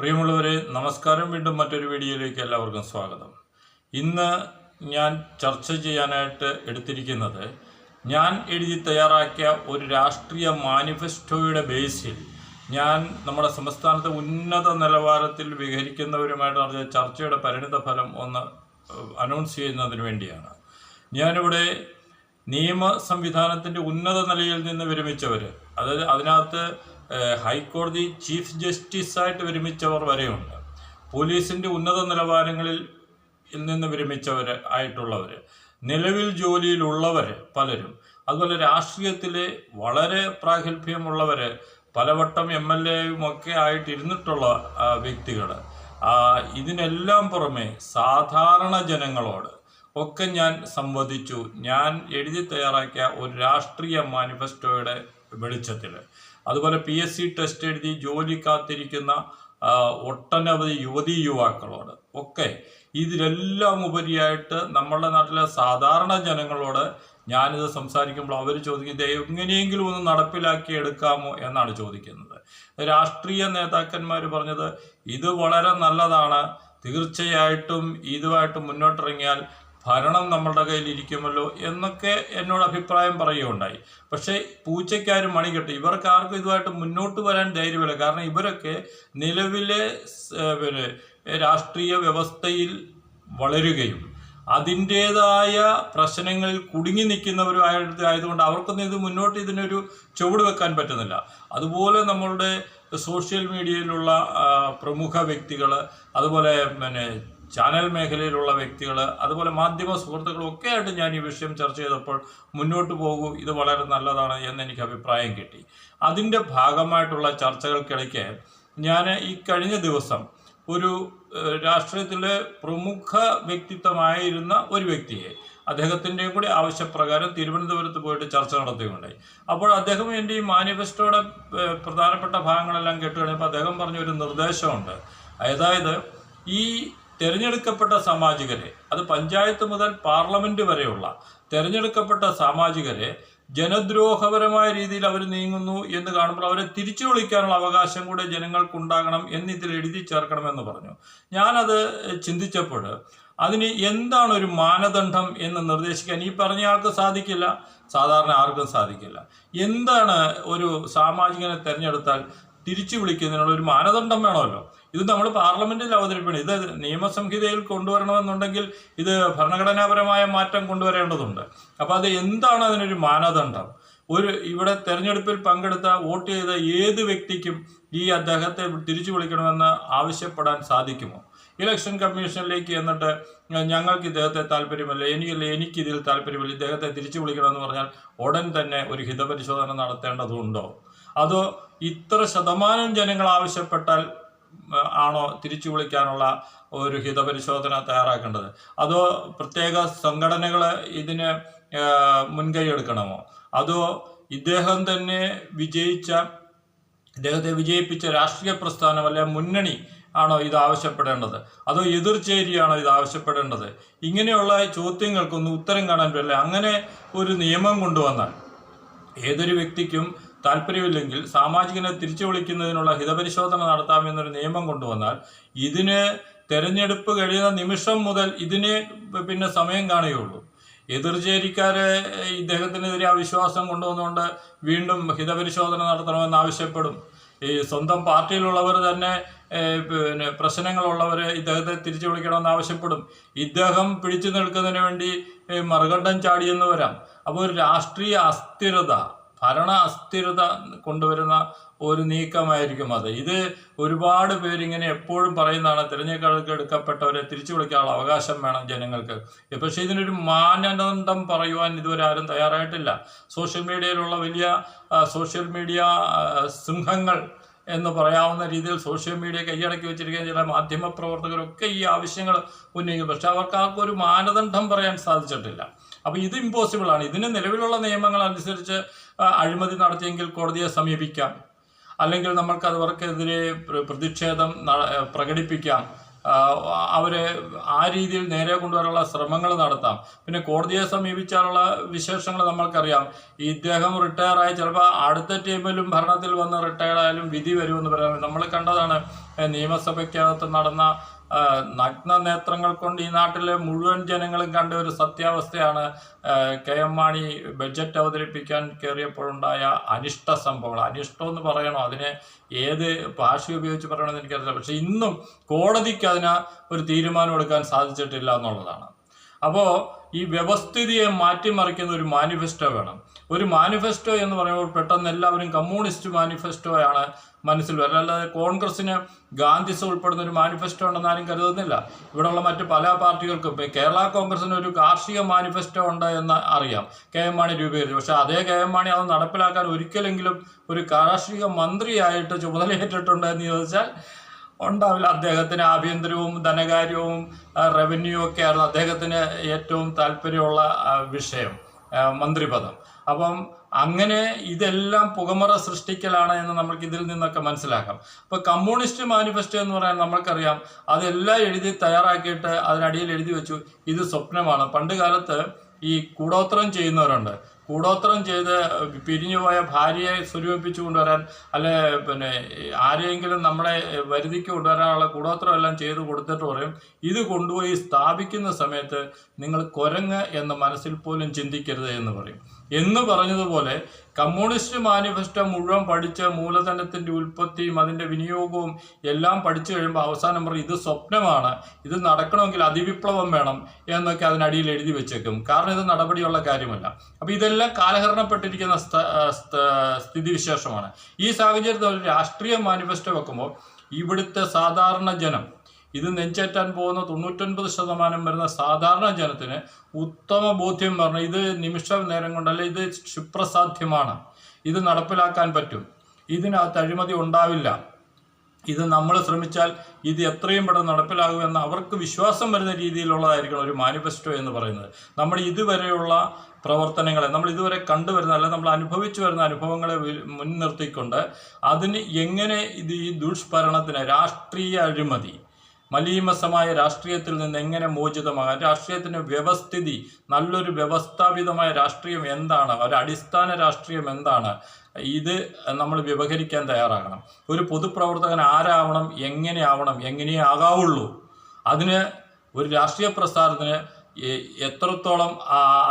പ്രിയമുള്ളവരെ നമസ്കാരം. വീണ്ടും മറ്റൊരു വീഡിയോയിലേക്ക് എല്ലാവർക്കും സ്വാഗതം. ഇന്ന് ഞാൻ ചർച്ച ചെയ്യാനായിട്ട് എടുത്തിരിക്കുന്നത് ഞാൻ എഴുതി തയ്യാറാക്കിയ ഒരു രാഷ്ട്രീയ മാനിഫെസ്റ്റോയുടെ ബേസിൽ ഞാൻ നമ്മുടെ സംസ്ഥാനത്തെ ഉന്നത നിലവാരത്തിൽ വിഹരിക്കുന്നവരുമായിട്ട് നടത്തിയ ചർച്ചയുടെ പരിണിത ഫലം ഒന്ന് അനൗൺസ് ചെയ്യുന്നതിന് വേണ്ടിയാണ്. ഞാനിവിടെ നിയമ സംവിധാനത്തിന്റെ ഉന്നത നിലയിൽ നിന്ന് വിരമിച്ചവർ അതായത് അതിനകത്ത് ഹൈക്കോടതി ചീഫ് ജസ്റ്റിസായിട്ട് വിരമിച്ചവർ വരെയുണ്ട്. പോലീസിന്റെ ഉന്നത നിലവാരങ്ങളിൽ നിന്ന് വിരമിച്ചവർ ആയിട്ടുള്ളവർ നിലവിൽ ജോലിയിലുള്ളവർ പലരും. അതുപോലെ രാഷ്ട്രീയത്തിലെ വളരെ പ്രാഗൽഭ്യമുള്ളവർ പലവട്ടം എം എൽ എയും ഒക്കെ ആയിട്ടിരുന്നിട്ടുള്ള വ്യക്തികൾ ഇതിനെല്ലാം പുറമെ സാധാരണ ജനങ്ങളോട് ഒക്കെ ഞാൻ സംവദിച്ചു. ഞാൻ എഴുതി തയ്യാറാക്കിയ ഒരു രാഷ്ട്രീയ മാനിഫെസ്റ്റോയുടെ വെളിച്ചത്തിൽ. അതുപോലെ പി എസ് സി ടെസ്റ്റ് എഴുതി ജോലി കാത്തിരിക്കുന്ന ഒട്ടനവധി യുവതി യുവാക്കളോട്. ഒക്കെ ഇതിലെല്ലാം ഉപരിയായിട്ട് നമ്മുടെ നാട്ടിലെ സാധാരണ ജനങ്ങളോട് ഞാനിത് സംസാരിക്കുമ്പോൾ അവർ ചോദിക്കുന്നത് എങ്ങനെയെങ്കിലും ഒന്ന് നടപ്പിലാക്കി എടുക്കാമോ? എന്നാണ് ചോദിക്കുന്നത്. രാഷ്ട്രീയ നേതാക്കന്മാർ പറഞ്ഞത് ഇത് വളരെ നല്ലതാണ്. തീർച്ചയായിട്ടും ഇതുമായിട്ട് മുന്നോട്ടിറങ്ങിയാൽ ഭരണം നമ്മളുടെ കയ്യിൽ ഇരിക്കുമല്ലോ എന്നൊക്കെ എന്നോട് അഭിപ്രായം പറയുകയുണ്ടായി. പക്ഷേ പൂച്ചയ്ക്കാരും മണി കെട്ടി. ഇവർക്ക് ആർക്കും ഇതുമായിട്ട് മുന്നോട്ട് വരാൻ ധൈര്യമില്ല. കാരണം ഇവരൊക്കെ നിലവിലെ പിന്നെ രാഷ്ട്രീയ വ്യവസ്ഥയിൽ വളരുകയും അതിന്റേതായ പ്രശ്നങ്ങളിൽ കുടുങ്ങി നിൽക്കുന്നവരും ആയത് ആയതുകൊണ്ട് അവർക്കൊന്നും ഇത് മുന്നോട്ട് ഇതിനൊരു ചുവട് വെക്കാൻ പറ്റുന്നില്ല. അതുപോലെ നമ്മളുടെ സോഷ്യൽ മീഡിയയിലുള്ള പ്രമുഖ വ്യക്തികൾ അതുപോലെ പിന്നെ ചാനൽ മേഖലയിലുള്ള വ്യക്തികൾ അതുപോലെ മാധ്യമ സുഹൃത്തുക്കളൊക്കെ ആയിട്ട് ഞാൻ ഈ വിഷയം ചർച്ച ചെയ്തപ്പോൾ മുന്നോട്ട് പോകൂ ഇത് വളരെ നല്ലതാണ് എന്ന് എനിക്ക് അഭിപ്രായം കിട്ടി. അതിന്റെ ഭാഗമായിട്ടുള്ള ചർച്ചകൾക്കിടയ്ക്ക് ഞാൻ ഈ കഴിഞ്ഞ ദിവസം ഒരു രാഷ്ട്രീയത്തിലെ പ്രമുഖ വ്യക്തിത്വമായിരുന്ന ഒരു വ്യക്തിയെ അദ്ദേഹത്തിന്റെയും കൂടി ആവശ്യപ്രകാരം തിരുവനന്തപുരത്ത് പോയിട്ട് ചർച്ച നടത്തുകയുണ്ടായി. അപ്പോൾ അദ്ദേഹം എന്റെ ഈ മാനിഫെസ്റ്റോയുടെ പ്രധാനപ്പെട്ട ഭാഗങ്ങളെല്ലാം കേട്ട് കഴിഞ്ഞപ്പോൾ അദ്ദേഹം പറഞ്ഞ ഒരു നിർദ്ദേശമുണ്ട്. അതായത് ഈ തിരഞ്ഞെടുക്കപ്പെട്ട സാമാജികരെ അത് പഞ്ചായത്ത് മുതൽ പാർലമെന്റ് വരെയുള്ള തിരഞ്ഞെടുക്കപ്പെട്ട സാമാജികരെ ജനദ്രോഹപരമായ രീതിയിൽ അവർ നീങ്ങുന്നു എന്ന് കാണുമ്പോൾ അവരെ തിരിച്ചു വിളിക്കാനുള്ള അവകാശം കൂടെ ജനങ്ങൾക്കുണ്ടാകണം എന്നിതിൽ എഴുതി ചേർക്കണമെന്ന് പറഞ്ഞു. ഞാനത് ചിന്തിച്ചപ്പോൾ അതിന് എന്താണ് ഒരു മാനദണ്ഡം എന്ന് നിർദ്ദേശിക്കാൻ ഈ പറഞ്ഞ ആൾക്ക് സാധിക്കില്ല. സാധാരണ ആർക്കും സാധിക്കില്ല. എന്താണ് ഒരു സാമാജികനെ തിരഞ്ഞെടുത്താൽ തിരിച്ചു വിളിക്കുന്നതിനുള്ള ഒരു മാനദണ്ഡം വേണമല്ലോ? ഇത് നമ്മൾ പാർലമെന്റിൽ അവതരിപ്പിക്കണം. ഇത് നിയമസംഹിതയിൽ കൊണ്ടുവരണമെന്നുണ്ടെങ്കിൽ ഇത് ഭരണഘടനാപരമായ മാറ്റം കൊണ്ടുവരേണ്ടതുണ്ട്. അപ്പോൾ അത് എന്താണ് അതിനൊരു മാനദണ്ഡം? ഒരു ഇവിടെ തെരഞ്ഞെടുപ്പിൽ പങ്കെടുത്ത വോട്ട് ചെയ്ത ഏത് വ്യക്തിക്കും ഈ അദ്ദേഹത്തെ തിരിച്ചു വിളിക്കണമെന്ന് ആവശ്യപ്പെടാൻ സാധിക്കുമോ? ഇലക്ഷൻ കമ്മീഷനിലേക്ക് എന്നിട്ട് ഞങ്ങൾക്ക് ഇദ്ദേഹത്തെ താല്പര്യമല്ല എനിക്കല്ല എനിക്കിതിൽ താല്പര്യമില്ല ഇദ്ദേഹത്തെ തിരിച്ചു വിളിക്കണമെന്ന് പറഞ്ഞാൽ ഉടൻ തന്നെ ഒരു ഹിതപരിശോധന നടത്തേണ്ടതുണ്ടോ? അതോ ഇത്ര ശതമാനം ജനങ്ങൾ ആവശ്യപ്പെട്ടാൽ ആണോ തിരിച്ചു വിളിക്കാനുള്ള ഒരു ഹിതപരിശോധന തയ്യാറാക്കേണ്ടത്? അതോ പ്രത്യേക സംഘടനകൾ ഇതിന് മുൻകൈ എടുക്കണമോ? അതോ ഇദ്ദേഹം തന്നെ വിജയിച്ച ഇദ്ദേഹത്തെ വിജയിപ്പിച്ച രാഷ്ട്രീയ പ്രസ്ഥാനം അല്ലെ മുന്നണി ആണോ ഇത് ആവശ്യപ്പെടേണ്ടത്? അതോ എതിർചേരിയാണോ ഇത് ആവശ്യപ്പെടേണ്ടത്? ഇങ്ങനെയുള്ള ചോദ്യങ്ങൾക്കൊന്നും ഉത്തരം കാണാൻ പറ്റില്ല. അങ്ങനെ ഒരു നിയമം കൊണ്ടുവന്നാൽ ഏതൊരു വ്യക്തിക്കും താല്പര്യമില്ലെങ്കിൽ സാമാജികനെ തിരിച്ചു വിളിക്കുന്നതിനുള്ള ഹിതപരിശോധന നടത്താമെന്നൊരു നിയമം കൊണ്ടുവന്നാൽ ഇതിന് തെരഞ്ഞെടുപ്പ് കഴിയുന്ന നിമിഷം മുതൽ ഇതിന് പിന്നെ സമയം കാണുകയുള്ളൂ. എതിർചേരിക്കാരെ ഇദ്ദേഹത്തിനെതിരെ അവിശ്വാസം കൊണ്ടുവന്നുകൊണ്ട് വീണ്ടും ഹിതപരിശോധന നടത്തണമെന്ന് ആവശ്യപ്പെടും. ഈ സ്വന്തം പാർട്ടിയിലുള്ളവർ തന്നെ പിന്നെ പ്രശ്നങ്ങളുള്ളവർ ഇദ്ദേഹത്തെ തിരിച്ചു വിളിക്കണമെന്ന് ആവശ്യപ്പെടും. ഇദ്ദേഹം പിടിച്ചു നിൽക്കുന്നതിന് വേണ്ടി മറുകണ്ഠം ചാടിയെന്ന് വരാം. അപ്പോൾ ഒരു രാഷ്ട്രീയ അസ്ഥിരത ഭരണ അസ്ഥിരത കൊണ്ടുവരുന്ന ഒരു നീക്കമായിരിക്കും അത്. ഇത് ഒരുപാട് പേരിങ്ങനെ എപ്പോഴും പറയുന്നതാണ് തിരഞ്ഞെടുക്കപ്പെട്ടവരെ തിരിച്ചു വിളിക്കാനുള്ള അവകാശം വേണം ജനങ്ങൾക്ക്. പക്ഷേ ഇതിനൊരു മാനദണ്ഡം പറയുവാൻ ഇതുവരെ ആരും തയ്യാറായിട്ടില്ല. സോഷ്യൽ മീഡിയയിലുള്ള വലിയ സോഷ്യൽ മീഡിയ സിംഹങ്ങൾ എന്ന് പറയാവുന്ന രീതിയിൽ സോഷ്യൽ മീഡിയ കൈയടക്കി വെച്ചിരിക്കുന്ന ചില മാധ്യമ പ്രവർത്തകരൊക്കെ ഈ ആവശ്യങ്ങൾ ഉന്നയിക്കും പക്ഷെ അവർക്ക് ആർക്കും ഒരു മാനദണ്ഡം പറയാൻ സാധിച്ചിട്ടില്ല. അപ്പോൾ ഇത് ഇമ്പോസിബിൾ ആണ്. ഇതിന് നിലവിലുള്ള നിയമങ്ങൾ അനുസരിച്ച് അഴിമതി നടത്തിയെങ്കിൽ കോടതിയെ സമീപിക്കാം. അല്ലെങ്കിൽ നമ്മൾക്ക് അവർക്കെതിരെ പ്ര- പ്രതിഷേധം പ്രകടിപ്പിക്കാം. അവരെ ആ രീതിയിൽ നേരെ കൊണ്ടുവരാനുള്ള ശ്രമങ്ങൾ നടത്താം. പിന്നെ കോടതിയെ സമീപിച്ചാലുള്ള വിശേഷങ്ങൾ നമ്മൾക്കറിയാം. ഇദ്ദേഹം റിട്ടയർ ആയി ചിലപ്പോൾ അടുത്ത ടീമിലും ഭരണത്തിൽ വന്ന് റിട്ടയർ ആയാലും വിധി വരുമെന്ന് പറയാം. നമ്മൾ കണ്ടതാണ് നിയമസഭയ്ക്കകത്ത് നടന്ന നഗ്ന നേത്രങ്ങൾ കൊണ്ട് ഈ നാട്ടിലെ മുഴുവൻ ജനങ്ങളും കണ്ട ഒരു സത്യാവസ്ഥയാണ് കെ എം മാണി ബഡ്ജറ്റ് അവതരിപ്പിക്കാൻ കയറിയപ്പോഴുണ്ടായ അനിഷ്ട സംഭവങ്ങൾ. അനിഷ്ടം എന്ന് പറയണോ? അതിനെ ഏത് ഭാഷ ഉപയോഗിച്ച് പറയണമെന്ന് എനിക്കറിയില്ല. പക്ഷെ ഇന്നും കോടതിക്ക് അതിന് ഒരു തീരുമാനം എടുക്കാൻ സാധിച്ചിട്ടില്ല എന്നുള്ളതാണ്. അപ്പോൾ ഈ വ്യവസ്ഥിതിയെ മാറ്റിമറിക്കുന്ന ഒരു മാനിഫെസ്റ്റോ വേണം. ഒരു മാനിഫെസ്റ്റോ എന്ന് പറയുമ്പോൾ പെട്ടെന്ന് എല്ലാവരും കമ്മ്യൂണിസ്റ്റ് മാനിഫെസ്റ്റോയാണ് മനസ്സിൽ വരും. അല്ലാതെ കോൺഗ്രസിന് ഗാന്ധിസ് ഉൾപ്പെടുന്ന ഒരു മാനിഫെസ്റ്റോ ഉണ്ടെന്ന് ആരും കരുതുന്നില്ല. ഇവിടെയുള്ള മറ്റ് പല പാർട്ടികൾക്കും ഇപ്പം കേരള കോൺഗ്രസിന് ഒരു കാർഷിക മാനിഫെസ്റ്റോ ഉണ്ട് എന്ന് അറിയാം. കെ എം മാണി രൂപീകരിച്ചു. പക്ഷേ അതേ കെ എം മാണി അത് നടപ്പിലാക്കാൻ ഒരിക്കലെങ്കിലും ഒരു കാർഷിക മന്ത്രിയായിട്ട് ചുമതലയേറ്റിട്ടുണ്ട് എന്ന് ചോദിച്ചാൽ ഉണ്ടാവില്ല. അദ്ദേഹത്തിന് ആഭ്യന്തരവും ധനകാര്യവും റവന്യൂ ഒക്കെ ആയിരുന്നു അദ്ദേഹത്തിന് ഏറ്റവും താല്പര്യമുള്ള വിഷയം മന്ത്രിപദം. അപ്പം അങ്ങനെ ഇതെല്ലാം പുകമറ സൃഷ്ടിക്കലാണ് എന്ന് നമുക്ക് ഇതിൽ നിന്നൊക്കെ മനസ്സിലാക്കാം. ഇപ്പൊ കമ്മ്യൂണിസ്റ്റ് മാനിഫെസ്റ്റോ എന്ന് പറയാൻ നമ്മൾക്കറിയാം. അതെല്ലാം എഴുതി തയ്യാറാക്കിയിട്ട് അതിനടിയിൽ എഴുതി വെച്ചു. ഇത് സ്വപ്നമാണ്. പണ്ട് കാലത്ത് ഈ കൂടോത്രം ചെയ്യുന്നവരുണ്ട്. കൂടോത്രം ചെയ്ത് പിരിഞ്ഞുപോയ ഭാര്യയെ സ്വരൂപിപ്പിച്ചു കൊണ്ടുവരാൻ അല്ലെ പിന്നെ ആരെയെങ്കിലും നമ്മളെ വരുതിക്ക് കൊണ്ടുവരാനുള്ള കൂടോത്രം എല്ലാം ചെയ്ത് കൊടുത്തിട്ട് പറയും. ഇത് കൊണ്ടുപോയി സ്ഥാപിക്കുന്ന സമയത്ത് നിങ്ങൾ കുരങ്ങ് എന്ന് മനസ്സിൽ പോലും ചിന്തിക്കരുത് എന്ന് പറയും. എന്ന് പറഞ്ഞതുപോലെ കമ്മ്യൂണിസ്റ്റ് മാനിഫെസ്റ്റോ മുഴുവൻ പഠിച്ച് മൂലധനത്തിന്റെ ഉൽപ്പത്തിയും അതിന്റെ വിനിയോഗവും എല്ലാം പഠിച്ചു കഴിയുമ്പോൾ അവസാനം പറയും ഇത് സ്വപ്നമാണ് ഇത് നടക്കണമെങ്കിൽ അതിവിപ്ലവം വേണം എന്നൊക്കെ അതിനടിയിൽ എഴുതി വെച്ചേക്കും. കാരണം ഇത് നടപടിയുള്ള കാര്യമല്ല. അപ്പോൾ ഇതെല്ലാം കാലഹരണപ്പെട്ടിരിക്കുന്ന സ്ഥിതിവിശേഷമാണ്. ഈ സാഹചര്യത്തിൽ രാഷ്ട്രീയ മാനിഫെസ്റ്റോ വെക്കുമ്പോൾ ഇവിടുത്തെ സാധാരണ ജനം ഇത് നെഞ്ചേറ്റാൻ പോകുന്ന തൊണ്ണൂറ്റൊൻപത് ശതമാനം വരുന്ന സാധാരണ ജനത്തിന് ഉത്തമ ബോധ്യം പറഞ്ഞ ഇത് നിമിഷ നേരം കൊണ്ടല്ല ഇത് ക്ഷിപ്രസാധ്യമാണ് ഇത് നടപ്പിലാക്കാൻ പറ്റും. ഇതിനകത്ത് അഴിമതി ഉണ്ടാവില്ല. ഇത് നമ്മൾ ശ്രമിച്ചാൽ ഇത് എത്രയും പെട്ടെന്ന് നടപ്പിലാകുമെന്ന് അവർക്ക് വിശ്വാസം വരുന്ന രീതിയിലുള്ളതായിരിക്കണം ഒരു മാനിഫെസ്റ്റോ എന്ന് പറയുന്നത്. നമ്മൾ ഇതുവരെയുള്ള പ്രവർത്തനങ്ങളെ നമ്മൾ ഇതുവരെ കണ്ടുവരുന്ന അല്ല നമ്മൾ അനുഭവിച്ചു വരുന്ന അനുഭവങ്ങളെ മുൻനിർത്തിക്കൊണ്ട് അതിന് എങ്ങനെ ഇത് ഈ ദുഷ്ഭരണത്തിന് രാഷ്ട്രീയ അഴിമതി മലീമസമായ രാഷ്ട്രീയത്തിൽ നിന്ന് എങ്ങനെ മോചിതമാകാം? രാഷ്ട്രീയത്തിന് വ്യവസ്ഥിതി നല്ലൊരു വ്യവസ്ഥാപിതമായ രാഷ്ട്രീയം എന്താണ്? ഒരു അടിസ്ഥാന രാഷ്ട്രീയം എന്താണ്? ഇത് നമ്മൾ വ്യവഹരിക്കാൻ തയ്യാറാകണം. ഒരു പൊതുപ്രവർത്തകൻ ആരാവണം? എങ്ങനെ ആവണം? എങ്ങനെയേ ആകാവുള്ളൂ? അതിന് ഒരു രാഷ്ട്രീയ പ്രസ്ഥാനത്തിന് എത്രത്തോളം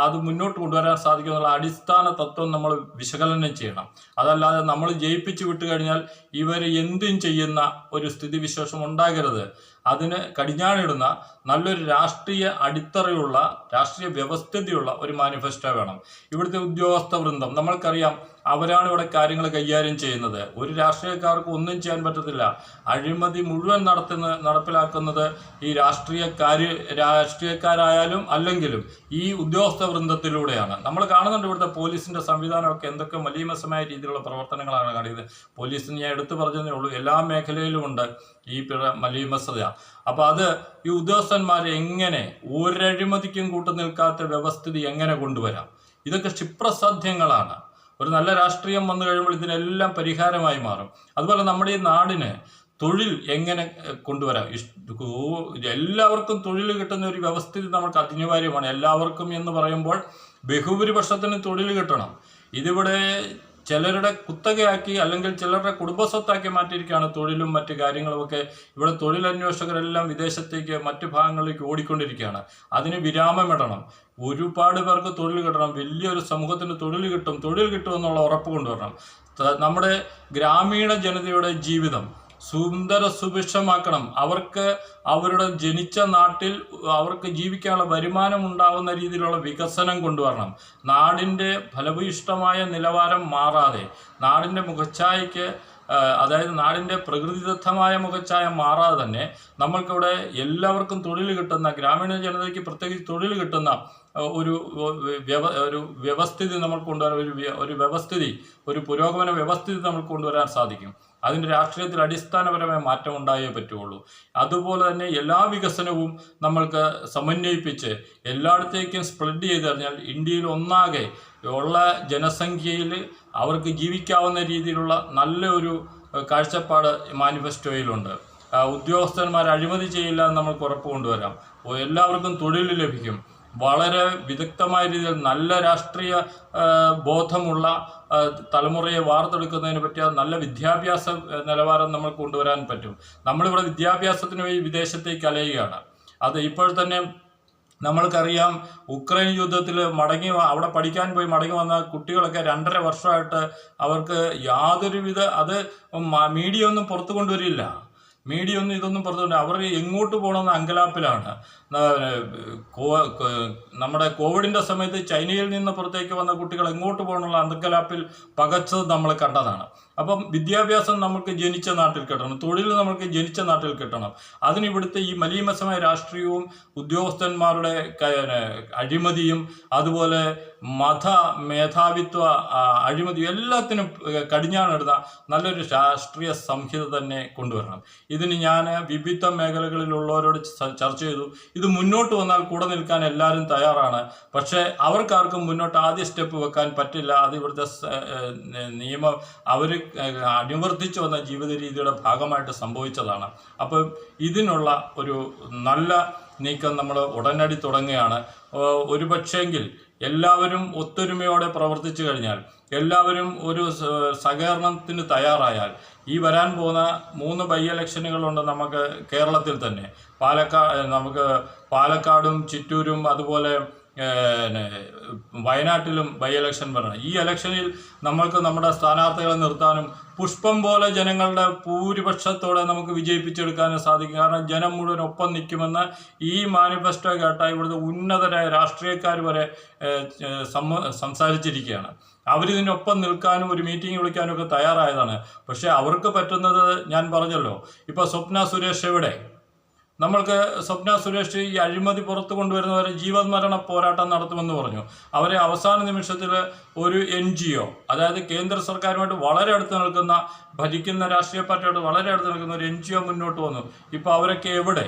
അത് മുന്നോട്ട് കൊണ്ടുവരാൻ സാധിക്കും എന്നുള്ള അടിസ്ഥാന തത്വം നമ്മൾ വിശകലനം ചെയ്യണം. അതല്ലാതെ നമ്മൾ ജയിപ്പിച്ചു വിട്ടു കഴിഞ്ഞാൽ ഇവർ എന്തും ചെയ്യുന്ന ഒരു സ്ഥിതിവിശേഷം ഉണ്ടാകരുത്. അതിന് കടിഞ്ഞാണിടുന്ന നല്ലൊരു രാഷ്ട്രീയ അടിത്തറയുള്ള രാഷ്ട്രീയ വ്യവസ്ഥിതിയുള്ള ഒരു മാനിഫെസ്റ്റോ വേണം. ഇവിടുത്തെ ഉദ്യോഗസ്ഥ വൃന്ദം. നമ്മൾക്കറിയാം അവരാണ് ഇവിടെ കാര്യങ്ങൾ കൈകാര്യം ചെയ്യുന്നത്. ഒരു രാഷ്ട്രീയക്കാർക്ക് ഒന്നും ചെയ്യാൻ പറ്റത്തില്ല. അഴിമതി മുഴുവൻ നടത്തുന്ന നടപ്പിലാക്കുന്നത് ഈ രാഷ്ട്രീയക്കാർ രാഷ്ട്രീയക്കാരായാലും അല്ലെങ്കിലും ഈ ഉദ്യോഗസ്ഥ വൃന്ദത്തിലൂടെയാണ്. നമ്മൾ കാണുന്നുണ്ട് ഇവിടുത്തെ പോലീസിന്റെ സംവിധാനമൊക്കെ എന്തൊക്കെ മലീമസമായ രീതിയിലുള്ള പ്രവർത്തനങ്ങളാണ് കാണിക്കുന്നത് പോലീസിന് ഞാൻ എടുത്തു പറഞ്ഞതേ ഉള്ളൂ. എല്ലാ മേഖലയിലും ഉണ്ട് ഈ മലീമസത. അപ്പൊ അത് ഈ ഉദ്യോഗസ്ഥന്മാരെ എങ്ങനെ ഒരഴിമതിക്കും കൂട്ടു നിൽക്കാത്ത വ്യവസ്ഥിതി എങ്ങനെ കൊണ്ടുവരാം? ഇതൊക്കെ ക്ഷിപ്രസാധ്യങ്ങളാണ്. ഒരു നല്ല രാഷ്ട്രീയം വന്നു കഴിയുമ്പോൾ ഇതിനെല്ലാം പരിഹാരമായി മാറും. അതുപോലെ നമ്മുടെ ഈ നാടിന് തൊഴിൽ എങ്ങനെ കൊണ്ടുവരാം? എല്ലാവർക്കും തൊഴിൽ കിട്ടുന്ന ഒരു വ്യവസ്ഥിതി നമുക്ക് അനിവാര്യമാണ്. എല്ലാവർക്കും എന്ന് പറയുമ്പോൾ ബഹുഭൂരിപക്ഷത്തിന് തൊഴിൽ കിട്ടണം. ഇതിവിടെ ചിലരുടെ കുത്തകയാക്കി അല്ലെങ്കിൽ ചിലരുടെ കുടുംബസ്വത്താക്കി മാറ്റിയിരിക്കുകയാണ് തൊഴിലും മറ്റു കാര്യങ്ങളുമൊക്കെ. ഇവിടെ തൊഴിലന്വേഷകരെല്ലാം വിദേശത്തേക്ക് മറ്റു ഭാഗങ്ങളിലേക്ക് ഓടിക്കൊണ്ടിരിക്കുകയാണ്. അതിന് വിരാമമിടണം. ഒരുപാട് പേർക്ക് തൊഴിൽ കിട്ടണം. വലിയൊരു സമൂഹത്തിന് തൊഴിൽ കിട്ടും. തൊഴിൽ കിട്ടുമെന്നുള്ള ഉറപ്പ് കൊണ്ടുവരണം. നമ്മുടെ ഗ്രാമീണ ജനതയുടെ ജീവിതം സുന്ദര സുഭിക്ഷമാക്കണം അവർക്ക് അവരുടെ ജനിച്ച നാട്ടിൽ അവർക്ക് ജീവിക്കാനുള്ള വരുമാനം ഉണ്ടാകുന്ന രീതിയിലുള്ള വികസനം കൊണ്ടുവരണം. നാടിന്റെ ഫലഭൂയിഷ്ടമായ നിലവാരം മാറാതെ നാടിന്റെ മുഖച്ഛായയ്ക്ക് അതായത് നാടിന്റെ പ്രകൃതിദത്തമായ മുഖച്ഛായ മാറാതെ തന്നെ നമ്മൾക്കിവിടെ എല്ലാവർക്കും തൊഴിൽ കിട്ടുന്ന ഗ്രാമീണ ജനതയ്ക്ക് പ്രത്യേകിച്ച് തൊഴിൽ കിട്ടുന്ന ഒരു വ്യവ ഒരു വ്യവസ്ഥിതി നമ്മൾ കൊണ്ടുവരാൻ ഒരു ഒരു വ്യവസ്ഥിതി ഒരു പുരോഗമന വ്യവസ്ഥിതി നമ്മൾ കൊണ്ടുവരാൻ സാധിക്കും. അതിന്റെ രാഷ്ട്രീയത്തിൽ അടിസ്ഥാനപരമായ മാറ്റം ഉണ്ടായേ പറ്റുള്ളൂ. അതുപോലെ തന്നെ എല്ലാ വികസനവും നമ്മൾക്ക് സമന്വയിപ്പിച്ച് എല്ലായിടത്തേക്കും സ്പ്രെഡ് ചെയ്ത് കഴിഞ്ഞാൽ ഇന്ത്യയിൽ ഒന്നാകെ ഉള്ള ജനസംഖ്യയിൽ അവർക്ക് ജീവിക്കാവുന്ന രീതിയിലുള്ള നല്ലൊരു കാഴ്ചപ്പാട് മാനിഫെസ്റ്റോയിലുണ്ട്. ഉദ്യോഗസ്ഥന്മാർ അഴിമതി ചെയ്യില്ല എന്ന് നമുക്ക് ഉറപ്പ് കൊണ്ടുവരാം. എല്ലാവർക്കും തൊഴിൽ ലഭിക്കും. വളരെ വിദഗ്ധമായ രീതിയിൽ നല്ല രാഷ്ട്രീയ ബോധമുള്ള തലമുറയെ വാർത്തെടുക്കുന്നതിന് പറ്റിയ നല്ല വിദ്യാഭ്യാസ നിലവാരം നമ്മൾ കൊണ്ടുവരാൻ പറ്റും. നമ്മളിവിടെ വിദ്യാഭ്യാസത്തിന് വേണ്ടി വിദേശത്തേക്ക് അലയുകയാണ്. അത് ഇപ്പോൾ തന്നെ നമ്മൾക്കറിയാം ഉക്രൈൻ യുദ്ധത്തിൽ മടങ്ങി അവിടെ പഠിക്കാൻ പോയി മടങ്ങി വന്ന കുട്ടികളൊക്കെ രണ്ടര വർഷമായിട്ട് അവർക്ക് യാതൊരുവിധ അത് മീഡിയ ഒന്നും പുറത്തു കൊണ്ടുവരില്ല. മീഡിയ ഒന്നും ഇതൊന്നും പറഞ്ഞുകൊണ്ട് അവർ എങ്ങോട്ട് പോകണമെന്ന് അങ്കലാപ്പിലാണ്. നമ്മുടെ കോവിഡിന്റെ സമയത്ത് ചൈനയിൽ നിന്ന് പുറത്തേക്ക് വന്ന കുട്ടികൾ എങ്ങോട്ട് പോകണമെന്നുള്ള അങ്കലാപ്പിൽ പകച്ചത് നമ്മൾ കണ്ടതാണ്. അപ്പം വിദ്യാഭ്യാസം നമുക്ക് ജനിച്ച നാട്ടിൽ കിട്ടണം തൊഴിൽ നമുക്ക് ജനിച്ച നാട്ടിൽ കിട്ടണം. അതിന് ഇവിടുത്തെ ഈ മലീമസമായ രാഷ്ട്രീയവും ഉദ്യോഗസ്ഥന്മാരുടെ അഴിമതിയും അതുപോലെ മത മേധാവിത്വ അഴിമതിയും അഴിമതി എല്ലാത്തിനും കടിഞ്ഞാണിടുന്ന നല്ലൊരു രാഷ്ട്രീയ സംഹിത തന്നെ കൊണ്ടുവരണം. ഇതിന് ഞാൻ വിവിധ മേഖലകളിലുള്ളവരോട് ചർച്ച ചെയ്തു. ഇത് മുന്നോട്ട് വന്നാൽ കൂടെ നിൽക്കാൻ എല്ലാവരും തയ്യാറാണ്. പക്ഷേ അവർക്കാർക്കും മുന്നോട്ട് ആദ്യ സ്റ്റെപ്പ് വെക്കാൻ പറ്റില്ല. അത് ഇവിടുത്തെ നിയമം അവർ അനുവർത്തിച്ചു വന്ന ജീവിത രീതിയുടെ ഭാഗമായിട്ട് സംഭവിച്ചതാണ്. അപ്പം ഇതിനുള്ള ഒരു നല്ല നീക്കം നമ്മൾ ഉടനടി തുടങ്ങുകയാണ്. ഏഹ്, ഒരു പക്ഷേങ്കിൽ എല്ലാവരും ഒത്തൊരുമയോടെ പ്രവർത്തിച്ചു കഴിഞ്ഞാൽ എല്ലാവരും ഒരു സഹകരണത്തിന് തയ്യാറായാൽ ഈ വരാൻ പോകുന്ന മൂന്ന് ബൈ ഇലക്ഷനുകളുണ്ട് നമുക്ക് കേരളത്തിൽ തന്നെ പാലക്കാട് നമുക്ക് പാലക്കാടും ചിറ്റൂരും അതുപോലെ വയനാട്ടിലും ബൈ ഇലക്ഷൻ വരണം. ഈ ഇലക്ഷനിൽ നമ്മൾക്ക് നമ്മുടെ സ്ഥാനാർത്ഥികളെ നിർത്താനും പുഷ്പം പോലെ ജനങ്ങളുടെ ഭൂരിപക്ഷത്തോടെ നമുക്ക് വിജയിപ്പിച്ചെടുക്കാനും സാധിക്കും. കാരണം ജനം മുഴുവൻ ഒപ്പം നിൽക്കുമെന്ന് ഈ മാനിഫെസ്റ്റോ കേട്ട ഇവിടുത്തെ ഉന്നതരായ രാഷ്ട്രീയക്കാർ വരെ സംസാരിച്ചിരിക്കുകയാണ്. അവരിതിനൊപ്പം നിൽക്കാനും ഒരു മീറ്റിംഗ് വിളിക്കാനും ഒക്കെ തയ്യാറായതാണ്. പക്ഷേ അവർക്ക് പറ്റുന്നത് ഞാൻ പറഞ്ഞല്ലോ. ഇപ്പോൾ സ്വപ്ന സുരേഷ് എവിടെ? നമ്മൾക്ക് സ്വപ്ന സുരേഷ് ഈ അഴിമതി പുറത്തു കൊണ്ടുവരുന്നവരെ ജീവന്മരണ പോരാട്ടം നടത്തുമെന്ന് പറഞ്ഞു. അവരെ അവസാന നിമിഷത്തിൽ ഒരു എൻ ജി ഒ അതായത് കേന്ദ്ര സർക്കാരുമായിട്ട് വളരെ അടുത്ത് നിൽക്കുന്ന ഭരിക്കുന്ന രാഷ്ട്രീയ പാർട്ടിയോട് വളരെ അടുത്ത് നിൽക്കുന്ന ഒരു എൻ ജി ഒ മുന്നോട്ട് വന്നു. ഇപ്പോൾ അവരൊക്കെ എവിടെ?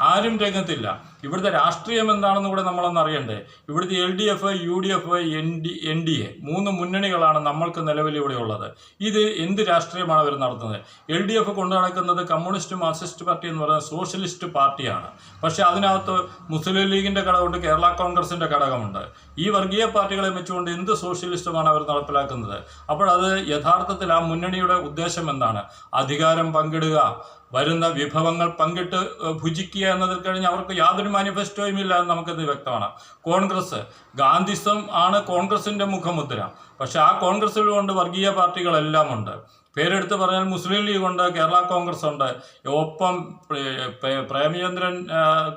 ആരും രംഗത്തില്ല. ഇവിടുത്തെ രാഷ്ട്രീയം എന്താണെന്ന് കൂടെ നമ്മളൊന്ന് അറിയണ്ടേ? ഇവിടുത്തെ L D F U D F N D N D A മൂന്ന് മുന്നണികളാണ് നമ്മൾക്ക് നിലവിൽ ഇവിടെ ഉള്ളത്. ഇത് എന്ത് രാഷ്ട്രീയമാണ് അവർ നടത്തുന്നത്? എൽ ഡി എഫ് കൊണ്ടു നടക്കുന്നത് കമ്മ്യൂണിസ്റ്റ് മാർക്സിസ്റ്റ് പാർട്ടി എന്ന് പറയുന്നത് സോഷ്യലിസ്റ്റ് പാർട്ടിയാണ്. പക്ഷേ അതിനകത്ത് മുസ്ലിം ലീഗിന്റെ ഘടകമുണ്ട് കേരള കോൺഗ്രസിന്റെ ഘടകമുണ്ട്. ഈ വർഗീയ പാർട്ടികളെ വെച്ചുകൊണ്ട് എന്ത് സോഷ്യലിസ്റ്റുമാണ് അവർ നടപ്പിലാക്കുന്നത്? അപ്പോൾ അത് യഥാർത്ഥത്തിൽ ആ മുന്നണിയുടെ ഉദ്ദേശം എന്താണ്? അധികാരം പങ്കിടുക. വരുന്ന വിഭവങ്ങൾ പങ്കിട്ട് ഭുജിക്കുക എന്നതിൽ കഴിഞ്ഞ് അവർക്ക് യാതൊരു മാനിഫെസ്റ്റോയും ഇല്ല എന്ന് നമുക്കിത് വ്യക്തമാണ്. കോൺഗ്രസ് ഗാന്ധിസം ആണ് കോൺഗ്രസിന്റെ മുഖമുദ്ര. പക്ഷെ ആ കോൺഗ്രസ്സിലുമുണ്ട് വർഗീയ പാർട്ടികളെല്ലാം ഉണ്ട്. പേരെടുത്ത് പറഞ്ഞാൽ മുസ്ലിം ലീഗ് ഉണ്ട് കേരള കോൺഗ്രസ് ഉണ്ട്. ഒപ്പം പ്രേ- പ്രേ- പ്രേമചന്ദ്രൻ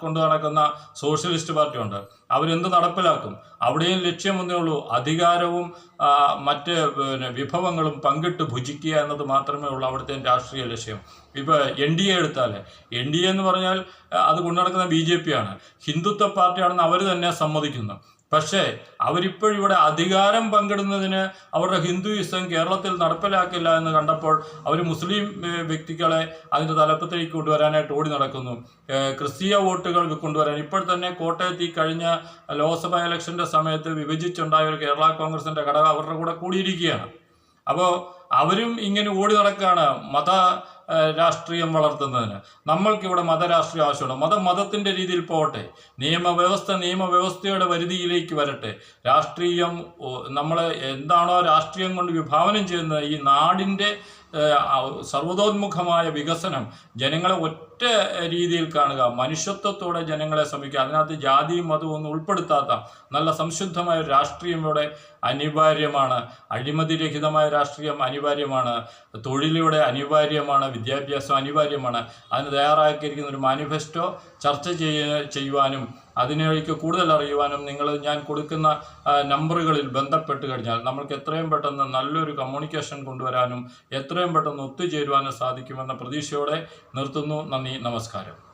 കൊണ്ടു നടക്കുന്ന സോഷ്യലിസ്റ്റ് പാർട്ടി ഉണ്ട്. അവരെന്ത് നടപ്പിലാക്കും? അവിടെയും ലക്ഷ്യം ഒന്നേ ഉള്ളൂ അധികാരവും മറ്റ് പിന്നെ വിഭവങ്ങളും പങ്കിട്ട് ഭുജിക്കുക എന്നത് മാത്രമേ ഉള്ളൂ അവിടുത്തെ രാഷ്ട്രീയ ലക്ഷ്യം. ഇപ്പോൾ എൻ ഡി എ എടുത്താൽ എൻ ഡി എ എന്ന് പറഞ്ഞാൽ അത് കൊണ്ടു നടക്കുന്ന ബി ജെ പി ആണ്. ഹിന്ദുത്വ പാർട്ടിയാണെന്ന് അവർ തന്നെ സമ്മതിക്കുന്നു. പക്ഷേ അവരിപ്പോഴിവിടെ അധികാരം പങ്കിടുന്നതിന് അവരുടെ ഹിന്ദുയിസം കേരളത്തിൽ നടപ്പിലാക്കില്ല എന്ന് കണ്ടപ്പോൾ അവർ മുസ്ലിം വ്യക്തികളെ അതിന്റെ തലപ്പത്തേക്ക് കൊണ്ടുവരാനായിട്ട് ഓടി നടക്കുന്നു. ക്രിസ്തീയ വോട്ടുകൾ കൊണ്ടുവരാൻ. ഇപ്പോൾ തന്നെ കോട്ടയത്ത് ഈ കഴിഞ്ഞ ലോക്സഭാ ഇലക്ഷന്റെ സമയത്ത് വിഭജിച്ചുണ്ടായ ഒരു കേരള കോൺഗ്രസിന്റെ ഘടകം അവരുടെ കൂടെ കൂടിയിരിക്കുകയാണ്. അപ്പോൾ അവരും ഇങ്ങനെ ഓടി നടക്കുകയാണ്. മത രാഷ്ട്രീയം വളർത്തുന്നതിന്. നമ്മൾക്കിവിടെ മതരാഷ്ട്രീയം ആവശ്യമാണ് മതം മതത്തിന്റെ രീതിയിൽ പോകട്ടെ. നിയമവ്യവസ്ഥ നിയമവ്യവസ്ഥയുടെ പരിധിയിലേക്ക് വരട്ടെ. രാഷ്ട്രീയം നമ്മൾ എന്താണോ രാഷ്ട്രീയം കൊണ്ട് വിഭാവനം ചെയ്യുന്നത് ഈ നാടിന്റെ സർവതോന്മുഖമായ വികസനം ജനങ്ങളെ ഒറ്റ രീതിയിൽ കാണുക മനുഷ്യത്വത്തോടെ ജനങ്ങളെ ശ്രമിക്കുക അതിനകത്ത് ജാതിയും മതവും ഒന്നും ഉൾപ്പെടുത്താത്ത നല്ല സംശുദ്ധമായ രാഷ്ട്രീയം ഇവിടെ അനിവാര്യമാണ്. അഴിമതിരഹിതമായ രാഷ്ട്രീയം അനിവാര്യമാണ്. തൊഴിലിവിടെ അനിവാര്യമാണ്. വിദ്യാഭ്യാസം അനിവാര്യമാണ്. അതിന് തയ്യാറാക്കിയിരിക്കുന്ന ഒരു മാനിഫെസ്റ്റോ ചർച്ച ചെയ്യ ചെയ്യുവാനും അതിലേക്ക് കൂടുതൽ അറിയുവാനും നിങ്ങൾ ഞാൻ കൊടുക്കുന്ന നമ്പറുകളിൽ ബന്ധപ്പെട്ട് കഴിഞ്ഞാൽ നമ്മൾക്ക് എത്രയും പെട്ടെന്ന് നല്ലൊരു കമ്മ്യൂണിക്കേഷൻ കൊണ്ടുവരാനും എത്രയും പെട്ടെന്ന് ഒത്തുചേരുവാനും സാധിക്കുമെന്ന പ്രതീക്ഷയോടെ നിർത്തുന്നു. നന്ദി നമസ്കാരം.